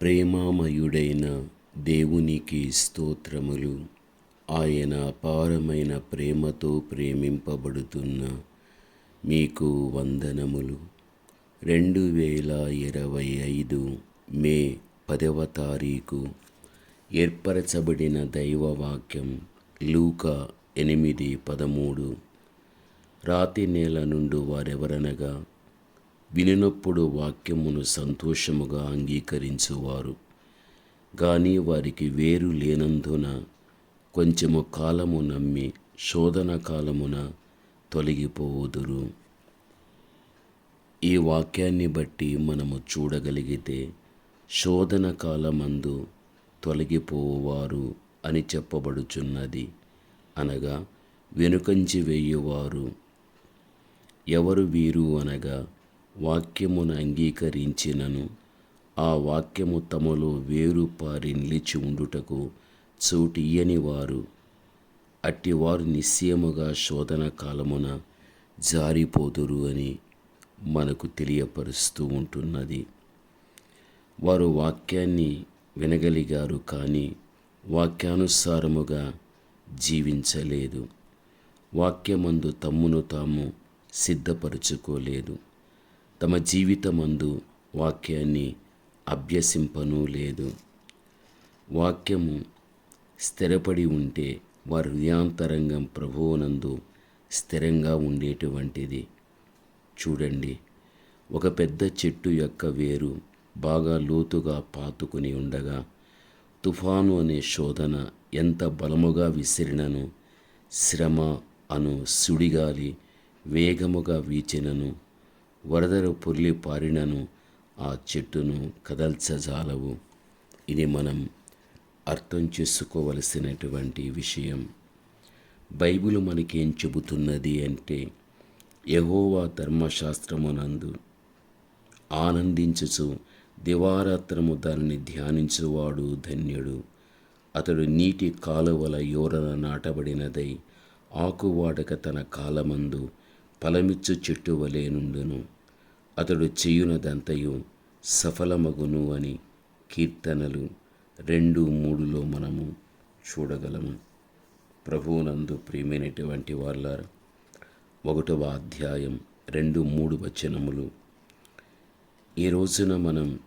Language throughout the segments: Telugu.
ప్రేమామయుడైన దేవునికి స్తోత్రములు. ఆయన అపారమైన ప్రేమతో ప్రేమింపబడుతున్న మీకు వందనములు. రెండు వేల ఇరవై ఐదు మే పదవ తారీఖు ఏర్పరచబడిన దైవవాక్యం లూక ఎనిమిది పదమూడు. రాతి నేల నుండి వారెవరనగా వినినప్పుడు వాక్యమును సంతోషముగా అంగీకరించువారు. కానీ వారికి వేరు లేనందున కొంచెము కాలము నమ్మి శోధన కాలమున తొలగిపోవుదురు. ఈ వాక్యాన్ని బట్టి మనము చూడగలిగితే శోధన కాలమందు తొలగిపోవారు అని చెప్పబడుచున్నది. అనగా వెనుకంచి వేయువారు ఎవరు వీరు అనగా వాక్యమును అంగీకరించినను. ఆ వాక్యము తమలో వేరుపారి నిలిచి ఉండుటకు చోటియ్యని వారు. అట్టివారు నిశ్చయముగా శోధన కాలమున జారిపోదురు అని మనకు తెలియపరుస్తూ ఉంటున్నది. వారు వాక్యాన్ని వినగలిగారు కానీ వాక్యానుసారముగా జీవించలేదు. వాక్యమందు తమ్మును తాము సిద్ధపరుచుకోలేదు. తమ జీవితమందు వాక్యాన్ని అభ్యసింపనూ లేదు. వాక్యము స్థిరపడి ఉంటే వారి హృదయాంతరంగం ప్రభువునందు స్థిరంగా ఉండేటువంటిది. చూడండి ఒక పెద్ద చెట్టు యొక్క వేరు బాగా లోతుగా పాతుకుని ఉండగా తుఫాను అనే శోధన ఎంత బలముగా విసిరినను శ్రమ అను సుడిగాలి వేగముగా వీచినను వరదలు పొర్లి పారినను ఆ చెట్టును కదల్చజాలవు. ఇది మనం అర్థం చేసుకోవలసినటువంటి విషయం. బైబిల్ మనకేం చెబుతున్నది అంటే యహోవా ధర్మశాస్త్రమునందు ఆనందించుచు దివారాత్రము దానిని ధ్యానించువాడు ధన్యుడు. అతడు నీటి కాలువల యోరన నాటబడినదై ఆకువాడక తన కాలమందు ఫలమిచ్చు చెట్టు వలె నుండును. అతడు చేయునదంతయు సఫలమగును అని కీర్తనలు రెండు మూడులో మనము చూడగలము. ప్రభువునందు ప్రియమైనటువంటి వాళ్ళ ఒకటవ అధ్యాయం రెండు మూడు వచనములు. ఈ రోజున మనం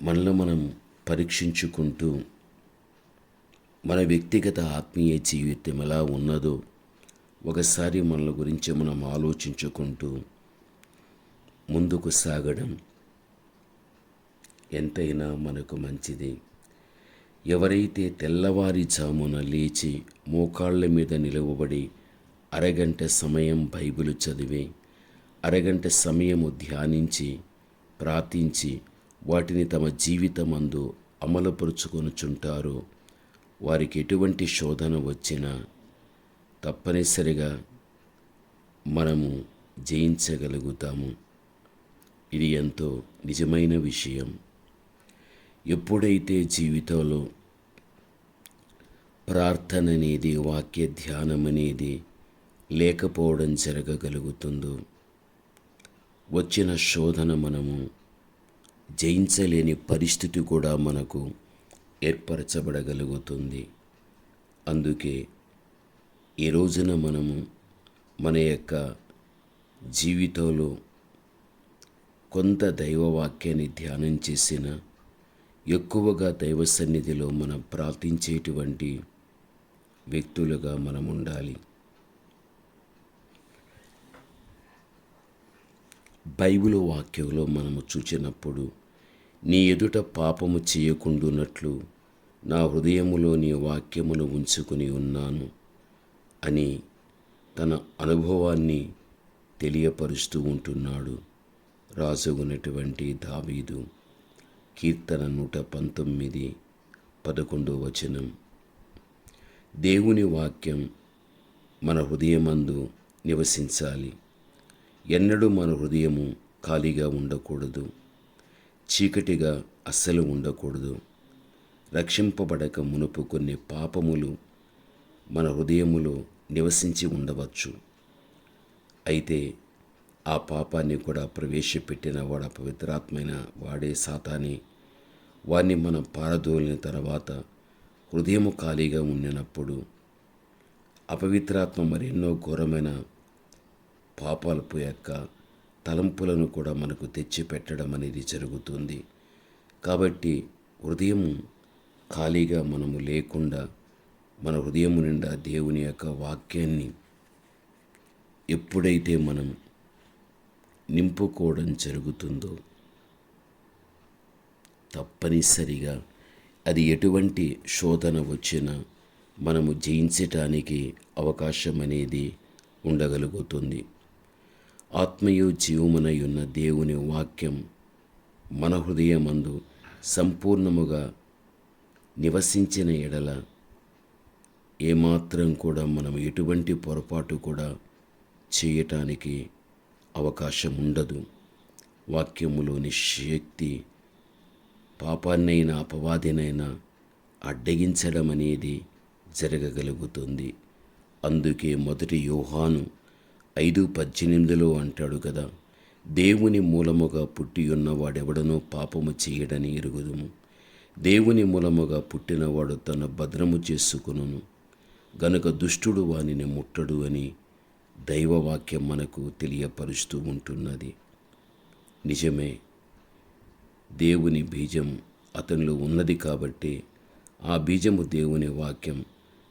మనలో మనం పరీక్షించుకుంటూ మన వ్యక్తిగత ఆత్మీయ జీవితం ఎలా ఉన్నదో ఒకసారి మనల గురించి మనం ఆలోచించుకుంటూ ముందుకు సాగడం ఎంతైనా మనకు మంచిది. ఎవరైతే తెల్లవారుజామున లేచి మోకాళ్ళ మీద నిలవబడి అరగంట సమయం బైబిల్ చదివి అరగంట సమయము ధ్యానించి ప్రార్థించి వాటిని తమ జీవితమందు అమలుపరుచుకొనుచుంటారో వారికి ఎటువంటి శోధన వచ్చినా తప్పనిసరిగా మనము జయించగలుగుతాము. ఇది ఎంతో నిజమైన విషయం. ఎప్పుడైతే జీవితంలో ప్రార్థన అనేది వాక్య ధ్యానం అనేది లేకపోవడం జరగగలుగుతుందో వచ్చిన శోధన మనము జయించలేని పరిస్థితి కూడా మనకు ఏర్పరచబడగలుగుతుంది. అందుకే ఈ రోజున మనము మన యొక్క జీవితంలో కొంత దైవవాక్యాన్ని ధ్యానం చేసిన ఎక్కువగా దైవ సన్నిధిలో మనం ప్రార్థించేటువంటి వ్యక్తులుగా మనం ఉండాలి. బైబిల్ వాక్యంలో మనము చూచినప్పుడు నీ ఎదుట పాపము చేయకుండున్నట్లు నా హృదయములో నీ వాక్యమును ఉంచుకుని ఉన్నాను అని తన అనుభవాన్ని తెలియపరుస్తూ ఉంటున్నాడు. రాజుగునటువంటి దావీదు కీర్తన నూట పంతొమ్మిది పదకొండో వచనం. దేవుని వాక్యం మన హృదయమందు నివసించాలి. ఎన్నడూ మన హృదయము ఖాళీగా ఉండకూడదు. చీకటిగా అస్సలు ఉండకూడదు. రక్షింపబడక మునుపు కొన్ని పాపములు మన హృదయములో నివసించి ఉండవచ్చు. అయితే ఆ పాపాన్ని కూడా ప్రవేశపెట్టిన వాడు అపవిత్రాత్మైన వాడే సాతాని. వాడిని మనం పారదోలిన తర్వాత హృదయము ఖాళీగా ఉండినప్పుడు అపవిత్రాత్మ మరెన్నో ఘోరమైన పాపాలపు యొక్క తలంపులను కూడా మనకు తెచ్చి పెట్టడం అనేది జరుగుతుంది. కాబట్టి హృదయం ఖాళీగా మనము లేకుండా మన హృదయము నిండా దేవుని యొక్క వాక్యాన్ని ఎప్పుడైతే మనం నింపుకోవడం జరుగుతుందో? తప్పనిసరిగా అది ఎటువంటి శోధన వచ్చినా మనము జయించటానికి అవకాశం అనేది ఉండగలుగుతుంది. ఆత్మయు జీవమునై ఉన్న దేవుని వాక్యం మన హృదయమందు సంపూర్ణముగా నివసించిన ఎడల ఏమాత్రం కూడా మనం ఎటువంటి పొరపాటు కూడా చేయటానికి అవకాశం ఉండదు. వాక్యములోని శక్తి పాపాన్నైనా అపవాదినైనా అడ్డగించడం అనేది జరగగలుగుతుంది. అందుకే మొదటి యోహాను ఐదు పద్దెనిమిదిలో అంటాడు కదా దేవుని మూలముగా పుట్టి ఉన్నవాడెవడనో పాపము చేయడని ఎరుగుదుము. దేవుని మూలముగా పుట్టినవాడు తన భద్రము చేసుకును గనుక దుష్టుడు వానిని ముట్టడు అని దైవవాక్యం మనకు తెలియపరుస్తూ ఉంటున్నది. నిజమే దేవుని బీజం అతనిలో ఉన్నది కాబట్టి ఆ బీజము దేవుని వాక్యం.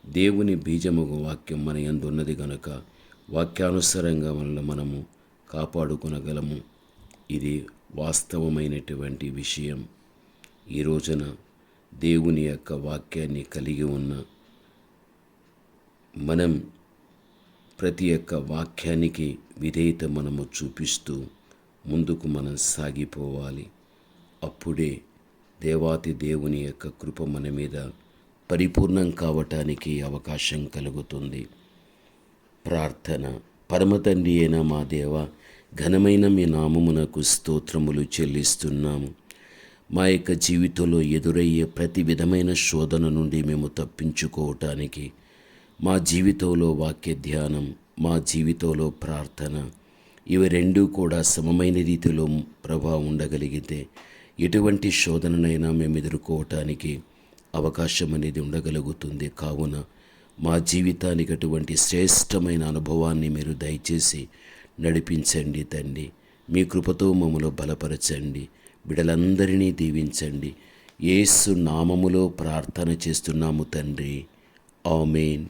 దేవుని బీజము వాక్యం మన ఎందున్నది గనుక వాక్యానుసారంగా వల్ల మనము కాపాడుకొనగలము. ఇది వాస్తవమైనటువంటి విషయం. ఈ రోజున దేవుని యొక్క వాక్యాన్ని కలిగి ఉన్న మనం ప్రతి ఒక్క వాక్యానికి విధేయత మనము చూపిస్తూ ముందుకు మనం సాగిపోవాలి. అప్పుడే దేవాతి దేవుని యొక్క కృప మన మీద పరిపూర్ణం కావటానికి అవకాశం కలుగుతుంది. ప్రార్థన. పరమతండ్రి అయిన మా దేవ ఘనమైన మీ నామమునకు స్తోత్రములు చెల్లిస్తున్నాము మా యొక్క జీవితంలో ఎదురయ్యే ప్రతి విధమైన శోధన నుండి మేము తప్పించుకోవటానికి మా జీవితంలో వాక్య ధ్యానం మా జీవితంలో ప్రార్థన ఇవి రెండూ కూడా సమమైన రీతిలో ప్రభావం ఉండగలిగితే ఎటువంటి శోధననైనా మేము ఎదుర్కోవటానికి అవకాశం అనేది ఉండగలుగుతుంది. కావున మా జీవితానికి అటువంటి శ్రేష్టమైన అనుభవాన్ని మీరు దయచేసి నడిపించండి తండ్రి. మీ కృపతో మమ్మను బలపరచండి. బిడలందరినీ దీవించండి. ఏసు నామములో ప్రార్థన చేస్తున్నాము తండ్రి. ఆమెన్.